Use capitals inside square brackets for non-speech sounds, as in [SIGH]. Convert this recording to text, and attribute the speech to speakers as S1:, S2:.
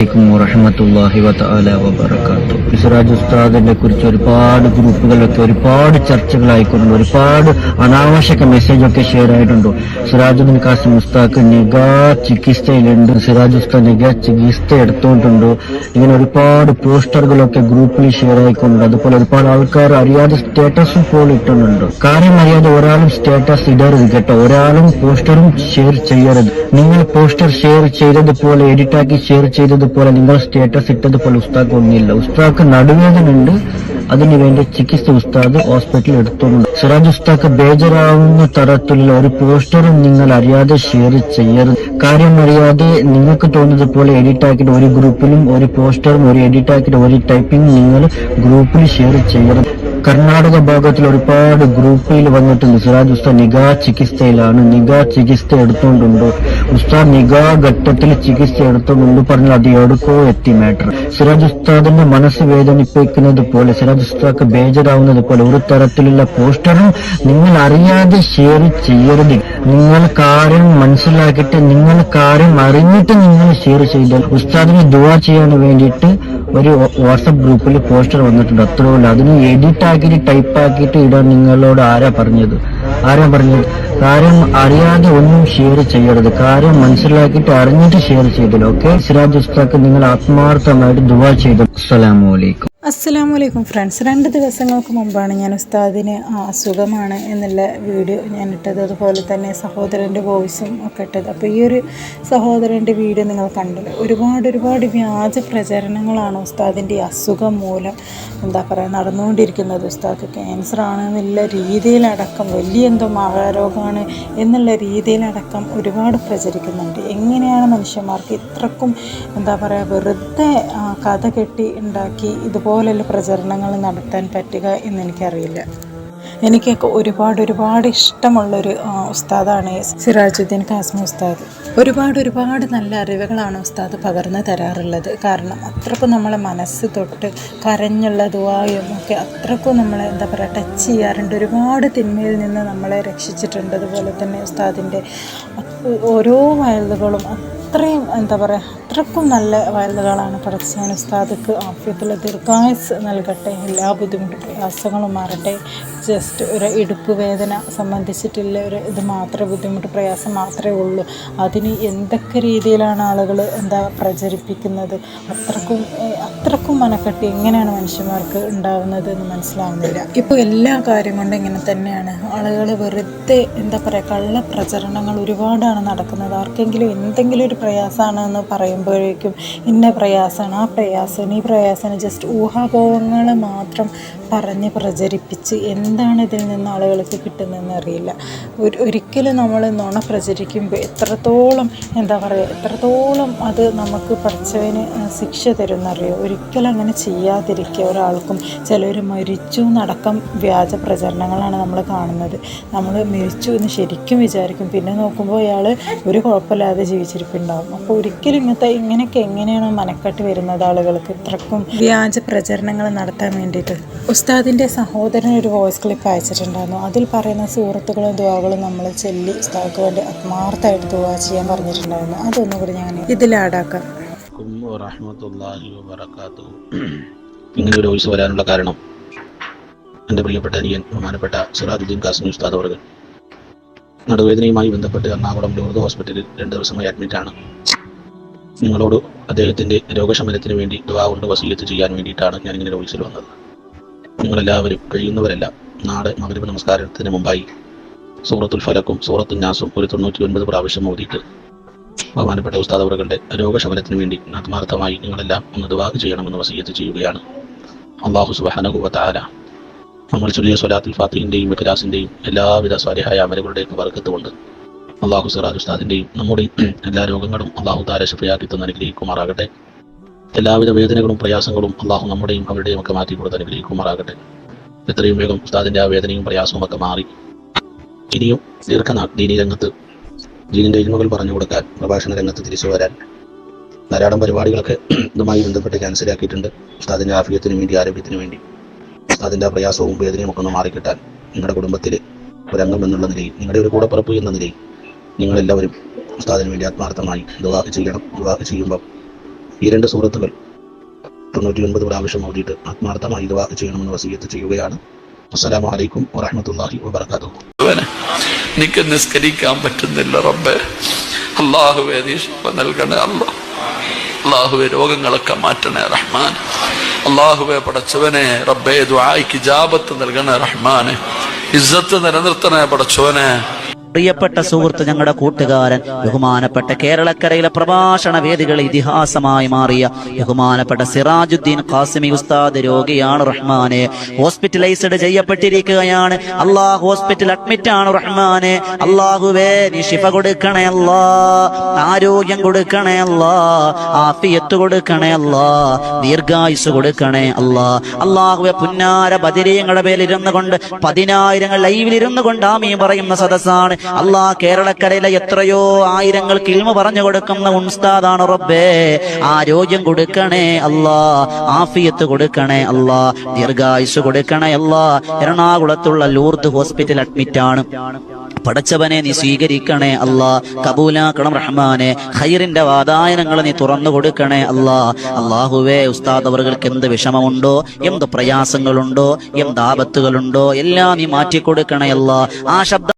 S1: അലൈക്കും ഉസ്താദിനെ കുറിച്ച് ഒരുപാട് ഗ്രൂപ്പുകളിലൊക്കെ ഒരുപാട് ചർച്ചകളായിക്കൊണ്ട് ഒരുപാട് അനാവശ്യക മെസ്സേജ് ഒക്കെ ഷെയർ ആയിട്ടുണ്ട് സിറാജുദ്ദീൻ കാസിം ഉസ്താദ് നിഗാ ചികിത്സയിലുണ്ട്. സിറാജ് ഉസ്താദ് നിഗാ ചികിത്സ എടുത്തോണ്ടുണ്ട്. ഇങ്ങനെ ഒരുപാട് പോസ്റ്ററുകളൊക്കെ ഗ്രൂപ്പിൽ ഷെയർ ആയിക്കൊണ്ട് അതുപോലെ ഒരുപാട് ആൾക്കാർ അറിയാതെ സ്റ്റേറ്റസും ഫോൾ ഇട്ടുന്നുണ്ട്. കാര്യം അറിയാതെ ഒരാളും സ്റ്റേറ്റസ് ഇടരുത് കേട്ടോ. ഒരാളും പോസ്റ്ററും ഷെയർ ചെയ്യരുത്. നിങ്ങൾ പോസ്റ്റർ ഷെയർ ചെയ്തതുപോലെ എഡിറ്റാക്കി ഷെയർ ചെയ്തതുപോലെ നിങ്ങൾ സ്റ്റേറ്റസ് ഇട്ടതുപോലെ ഉസ്താക്ക് ഒന്നുമില്ല. ഉസ്താക്ക് നടുവേദന ഉണ്ട്. അതിനു വേണ്ടി ചികിത്സ ഉസ്താദ് ഹോസ്പിറ്റലിൽ എടുത്തുണ്ട്. സിറാജ് ഉസ്താക്ക് ബേജറാവുന്ന തരത്തിലുള്ള ഒരു പോസ്റ്ററും നിങ്ങൾ അറിയാതെ ഷെയർ ചെയ്യരുത്. കാര്യം അറിയാതെ നിങ്ങൾക്ക് തോന്നുന്നത് പോലെ എഡിറ്റ് ആക്കിയിട്ട് ഒരു ഗ്രൂപ്പിലും ഒരു പോസ്റ്ററും ഒരു എഡിറ്റ് ആക്കിയിട്ട് ഒരു ടൈപ്പിംഗ് നിങ്ങൾ ഗ്രൂപ്പിൽ ഷെയർ ചെയ്യണം. കർണാടക ഭാഗത്തിൽ ഒരുപാട് ഗ്രൂപ്പിൽ വന്നിട്ട് സിറാജ് ഉസ്താദ് നിഗാ ചികിത്സയിലാണ് നിഗാ ചികിത്സ എടുത്തുകൊണ്ടുണ്ട് ഉസ്താദ് നിഗാ ഘട്ടത്തിൽ ചികിത്സ എടുത്തുകൊണ്ട് പറഞ്ഞാൽ അത് എടുക്കോ എത്തി മാറ്റർ സിറാജ് ഉസ്താദിന്റെ മനസ്സ് വേദനിപ്പിക്കുന്നത് പോലെ സിറാജ് ഉസ്താദ് ബേജറാവുന്നത് പോലെ ഒരു തരത്തിലുള്ള പോസ്റ്ററും നിങ്ങൾ അറിയാതെ ഷെയർ ചെയ്യരുത്. നിങ്ങൾ കാര്യം മനസ്സിലാക്കിയിട്ട് നിങ്ങൾ കാര്യം അറിഞ്ഞിട്ട് നിങ്ങൾ ഷെയർ ചെയ്താൽ ഉസ്താദിനെ ദുവാ ചെയ്യാൻ വേണ്ടിയിട്ട് ഒരു വാട്സപ്പ് ഗ്രൂപ്പിൽ പോസ്റ്റർ വന്നിട്ടുണ്ട്. അത്രേ ഉള്ളൂ അതിന് എഡിറ്റ് ആക്കിയിട്ട് ടൈപ്പ് ആക്കിയിട്ട് ഇടാൻ നിങ്ങളോട് ആരാ പറഞ്ഞത്? ആരാ പറഞ്ഞത്? കാര്യം അറിയാതെ ഒന്നും ഷെയർ ചെയ്യരുത്. കാര്യം മനസ്സിലാക്കിയിട്ട് അറിഞ്ഞിട്ട് ഷെയർ ചെയ്തല്ലോ. ഓക്കെ സിറാജ് ഉസ്താക്ക് നിങ്ങൾ ആത്മാർത്ഥമായിട്ട് ദുവാ ചെയ്തു. അസ്സലാമു അലൈക്കും
S2: വലൈക്കും ഫ്രണ്ട്സ്. രണ്ട് ദിവസങ്ങൾക്ക് മുമ്പാണ് ഞാൻ ഉസ്താദിന് അസുഖമാണ് എന്നുള്ള വീഡിയോ ഞാൻ ഇട്ടത്. അതുപോലെ തന്നെ സഹോദരന്റെ വോയിസും ഒക്കെ ഇട്ടത്. അപ്പോൾ ഈ ഒരു സഹോദരന്റെ വീഡിയോ നിങ്ങൾ കണ്ടല്ലോ? ഒരുപാട് ഒരുപാട് വ്യാജ പ്രചരണങ്ങളാണ് ഉസ്താദിന്റെ അസുഖം മൂലം എന്താ പറയുക നടന്നുകൊണ്ടിരിക്കുന്നത്. ഉസ്താദ് ക്യാൻസർ ആണെന്നുള്ള രീതിയിലടക്കം വലിയ എന്തോ മഹാരോഗമാണ് എന്നുള്ള രീതിയിലടക്കം ഒരുപാട് പ്രചരിക്കുന്നുണ്ട്. എങ്ങനെയാണ് മനുഷ്യന്മാർക്ക് ഇത്രക്കും എന്താ പറയുക വെറുതെ കഥ കെട്ടി ഉണ്ടാക്കി ഇതുപോലുള്ള പ്രചരണങ്ങൾ നടത്താൻ പറ്റുക എന്ന് എനിക്കറിയില്ല എനിക്കൊക്കെ ഒരുപാട് ഒരുപാട് ഇഷ്ടമുള്ളൊരു ഉസ്താദാണ് സിറാജുദ്ദീൻ കാസ്മി ഉസ്താദ്. ഒരുപാട് ഒരുപാട് നല്ല അറിവുകളാണ് ഉസ്താദ് പകർന്നു തരാറുള്ളത്. കാരണം അത്രക്കും നമ്മളെ മനസ്സ് തൊട്ട് കരഞ്ഞുള്ള ദുവായും ഒക്കെ അത്രക്കും നമ്മളെ എന്താ പറയുക ടച്ച് ചെയ്യാറുണ്ട്. ഒരുപാട് തിന്മയിൽ നിന്ന് നമ്മളെ രക്ഷിച്ചിട്ടുണ്ട്. അതുപോലെ തന്നെ ഉസ്താദിന്റെ ഓരോ വയലുകളും അത്രയും എന്താ പറയുക അത്രക്കും നല്ല വയലുകളാണ് പടച്ചാൻ ഉസ്താദക്ക് ആഫ്യത്തിലെ ദീർഘായുസ് നൽകട്ടെ. എല്ലാ ബുദ്ധിമുട്ടും പ്രയാസങ്ങളും മാറട്ടെ. ജസ്റ്റ് ഒരു ഇടുപ്പ് വേദന സംബന്ധിച്ചിട്ടുള്ള ഒരു ഇത് മാത്രമേ ബുദ്ധിമുട്ട് പ്രയാസം മാത്രമേ ഉള്ളൂ. അതിന് എന്തൊക്കെ രീതിയിലാണ് ആളുകൾ എന്താ പ്രചരിപ്പിക്കുന്നത്? അത്രക്കും അത്രക്കും മനക്കെട്ടി എങ്ങനെയാണ് മനുഷ്യന്മാർക്ക് ഉണ്ടാവുന്നത് എന്ന് മനസ്സിലാവുന്നില്ല. ഇപ്പോൾ എല്ലാ കാര്യം കൊണ്ടും ഇങ്ങനെ തന്നെയാണ്. ആളുകൾ വെറുതെ എന്താ പറയുക കള്ള പ്രചരണങ്ങൾ ഒരുപാടാണ് നടക്കുന്നത്. ആർക്കെങ്കിലും എന്തെങ്കിലും ഒരു പ്രയാസമാണ് എന്ന് പറയുമ്പോഴേക്കും ഇന്ന പ്രയാസമാണ് ആ പ്രയാസം ഈ പ്രയാസം ജസ്റ്റ് ഊഹാപോഹങ്ങൾ മാത്രം പറഞ്ഞ് പ്രചരിപ്പിച്ച് എന്താണ് ഇതിൽ നിന്ന് ആളുകൾക്ക് കിട്ടുന്നതെന്ന് അറിയില്ല. ഒരു ഒരിക്കലും നമ്മൾ നുണ പ്രചരിക്കുമ്പോൾ എത്രത്തോളം എന്താ പറയുക എത്രത്തോളം അത് നമുക്ക് പഠിച്ചവന് ശിക്ഷ തരുമെന്നറിയോ? ഒരിക്കലും അങ്ങനെ ചെയ്യാതിരിക്കുക ഒരാൾക്കും. ചിലർ മരിച്ചു നടക്കം വ്യാജ പ്രചരണങ്ങളാണ് നമ്മൾ കാണുന്നത്. നമ്മൾ മരിച്ചു എന്ന് ശരിക്കും വിചാരിക്കും. പിന്നെ നോക്കുമ്പോൾ അയാൾ ഒരു കുഴപ്പമില്ലാതെ ജീവിച്ചിരിപ്പുണ്ടാവും അപ്പോൾ ഒരിക്കലും ഇങ്ങനത്തെ ഇങ്ങനെയൊക്കെ എങ്ങനെയാണ് മനക്കെട്ട് വരുന്നത് ആളുകൾക്ക്? ഇത്രക്കും വ്യാജ പ്രചരണങ്ങൾ നടത്താൻ വേണ്ടിയിട്ട്. ഉസ്താദിന്റെ സഹോദരൻ ഒരു വോയിസ് ക്ലിപ്പ് അയച്ചിട്ടുണ്ടായിരുന്നു. അതിൽ പറയുന്ന സുഹൃത്തുക്കളും ദുവാകളും നമ്മൾ ചെല്ലി ഉസ്താദ് വേണ്ടി ആത്മാർത്ഥമായിട്ട് ദുവാ ചെയ്യാൻ പറഞ്ഞിട്ടുണ്ടായിരുന്നു. അതൊന്നും കൂടി ഞാൻ
S3: വബറകാത്തു ഇങ്ങനെ ഒരു വോയിസ് വരാനുള്ള കാരണം എന്റെ പ്രിയപ്പെട്ട അനിയൻ ബഹുമാനപ്പെട്ട സിറാജുദ്ദീൻ കാസിം ഉസ്താദ് അവർ നടുവേദനയുമായി ബന്ധപ്പെട്ട് എറണാകുളം ലൂർദ് ഹോസ്പിറ്റലിൽ രണ്ട് ദിവസമായി അഡ്മിറ്റാണ് നിങ്ങളോട് അദ്ദേഹത്തിന്റെ രോഗശമനത്തിന് വേണ്ടി ദുവാ കൊണ്ട് വസീയത്ത് ചെയ്യാൻ വേണ്ടിയിട്ടാണ് ഞാൻ ഇങ്ങനെ ഓഫീസിൽ വന്നത്. നിങ്ങളെല്ലാവരും കഴിയുന്നവരെല്ലാം നാളെ മകരവ് നമസ്കാരത്തിന് മുമ്പായി സൂറത്തുൽ ഫലക്കും സൂറത്തുൽ നാസും ഒരു തൊണ്ണൂറ്റി ഒൻപത് പ്രാവശ്യം ഓതിയിട്ട് ബഹുമാനപ്പെട്ട ഉസ്താദ് രോഗശമനത്തിന് വേണ്ടി ആത്മാർത്ഥമായി നിങ്ങളെല്ലാം ഒന്ന് ദുവാ ചെയ്യണമെന്ന് വസീയത്ത് ചെയ്യുകയാണ്. അള്ളാഹു സുബാനകുവത്താല നമ്മൾ ചൊല്ലിയ സ്വലാത്തുൽ ഫാത്തിഹിന്റെയും ഇഖലാസിന്റെയും എല്ലാവിധ സ്വാലിഹായ അമലുകളുടെയും വർക്കത്ത് കൊണ്ട് അള്ളാഹു സിറാജ് ഉസ്താദിന്റെയും നമ്മുടെ [CLEARS THROAT] എല്ലാ രോഗങ്ങളും അള്ളാഹു താര ശുഭയാക്കി തന്ന് അനുഗ്രഹിക്കുമാറാകട്ടെ. എല്ലാവിധ വേദനകളും പ്രയാസങ്ങളും അള്ളാഹു നമ്മുടെയും അവരുടെയും ഒക്കെ മാറ്റി കൊടുത്ത് അനുഗ്രഹിക്കുമാറാകട്ടെ. എത്രയും വേഗം ഉസ്താദിന്റെ ആ വേദനയും പ്രയാസവും ഒക്കെ മാറി. ഇനിയും ദീർഘനാൾ ദീനി രംഗത്ത് ദീനിന്റെ ഇരുമകൾ പറഞ്ഞു കൊടുക്കാൻ പ്രഭാഷണ രംഗത്ത് തിരിച്ചു വരാൻ ധാരാളം പരിപാടികളൊക്കെ [CLEARS THROAT] ഇതുമായി ബന്ധപ്പെട്ട് ക്യാൻസലാക്കിയിട്ടുണ്ട്. ഉസ്താദിന്റെ ആഫിയത്തിന് വേണ്ടി ആരോഗ്യത്തിന് വേണ്ടി. ആ പ്രയാസവും വേദനയും ഒക്കെ ഒന്ന് മാറിക്കിട്ടാൻ നിങ്ങളുടെ കുടുംബത്തിൽ ഒരംഗം എന്നുള്ള നിലയിൽ നിങ്ങളുടെ ഒരു കൂടപ്പിറപ്പ് എന്ന നിലയിൽ നിങ്ങളെല്ലാവരും ഉസ്താദിന് വേണ്ടി ആത്മാർത്ഥമായി ദുവാഹ് ചെയ്യണം. ദുവാഹ് ചെയ്യുമ്പോൾ ഈ രണ്ട് സുഹൃത്തുക്കൾ തൊണ്ണൂറ്റി ഒൻപത് പ്രാവശ്യം ഓടിയിട്ട് ആത്മാർത്ഥമായി ദുആ ചെയ്യണമെന്ന് വസീയത്ത് ചെയ്യുകയാണ്. അസ്സലാമു അലൈക്കും വറഹമത്തല്ലാഹി
S4: അവനെ എനിക്ക് നിസ്കരിക്കാൻ പറ്റുന്നില്ല റബ്ബെ. അള്ളാഹുവെ നൽകണേ അല്ല. അള്ളാഹുവെ രോഗങ്ങളൊക്കെ മാറ്റണേ റഹ്മാൻ. അള്ളാഹുവെ പടച്ചവനെ റബ്ബേ ദുആയ്ക്ക് ജാബത്ത് നൽകണേ റഹ്മാനെ ഇസ്സത്ത് നിലനിർത്തണേ പടച്ചവനെ.
S5: പ്രിയപ്പെട്ട സുഹൃത്ത് ഞങ്ങളുടെ കൂട്ടുകാരൻ ബഹുമാനപ്പെട്ട കേരളക്കരയിലെ പ്രഭാഷണ വേദികൾ ഇതിഹാസമായി മാറിയ ബഹുമാനപ്പെട്ട സിറാജുദ്ദീൻ ഖാസിമി ഉസ്താദ് രോഗിയാണ് റഹ്മാനെ. ഹോസ്പിറ്റലൈസ്ഡ് ചെയ്യപ്പെട്ടിരിക്കുകയാണ്. അള്ളാഹ് ഹോസ്പിറ്റൽ അഡ്മിറ്റ് ആണ് റഹ്മാനെ. അള്ളാഹുവേ നീ ശിഫ കൊടുക്കണേ അല്ലാ. ആരോഗ്യം കൊടുക്കണേ അല്ലാ. ആഫിയത്ത് കൊടുക്കണേ അല്ലാ. ദീർഘായുസ് കൊടുക്കണേ അല്ലാ. അള്ളാഹുവെ പുന്നാര ബദിരീങ്ങളുടെ പേരിരുന്നു കൊണ്ട് പതിനായിരങ്ങൾ ലൈവിലിരുന്നു കൊണ്ട് ആമീ പറയുന്ന സദസ്സാണ്. അള്ളാഹ് കേരളക്കരയിലെ എത്രയോ ആയിരങ്ങൾ കിൽമ പറഞ്ഞു കൊടുക്കുന്ന ഉസ്താദാണ് റബ്ബേ. ആരോഗ്യം കൊടുക്കണേ അല്ലാ ആഫിയത്ത് കൊടുക്കണേ അല്ലാ ദീർഘായുസ് കൊടുക്കണേ അല്ലാ എറണാകുളത്തുള്ള ലൂർദ് ഹോസ്പിറ്റൽ അഡ്മിറ്റ് ആണ് പടച്ചവനെ നീ സ്വീകരിക്കണേ അല്ലാ കബൂലാക്കണം റഹ്മാനെ. ഖൈറിന്റെ വാതായനങ്ങൾ നീ തുറന്നു കൊടുക്കണേ അല്ലാ അള്ളാഹുവേ ഉസ്താദ് അവർക്ക് എന്ത് വിഷമമുണ്ടോ? എന്ത് പ്രയാസങ്ങളുണ്ടോ? എന്ത് ആപത്തുകളുണ്ടോ? എല്ലാം നീ മാറ്റിക്കൊടുക്കണേ അല്ലാ ആ ശബ്ദം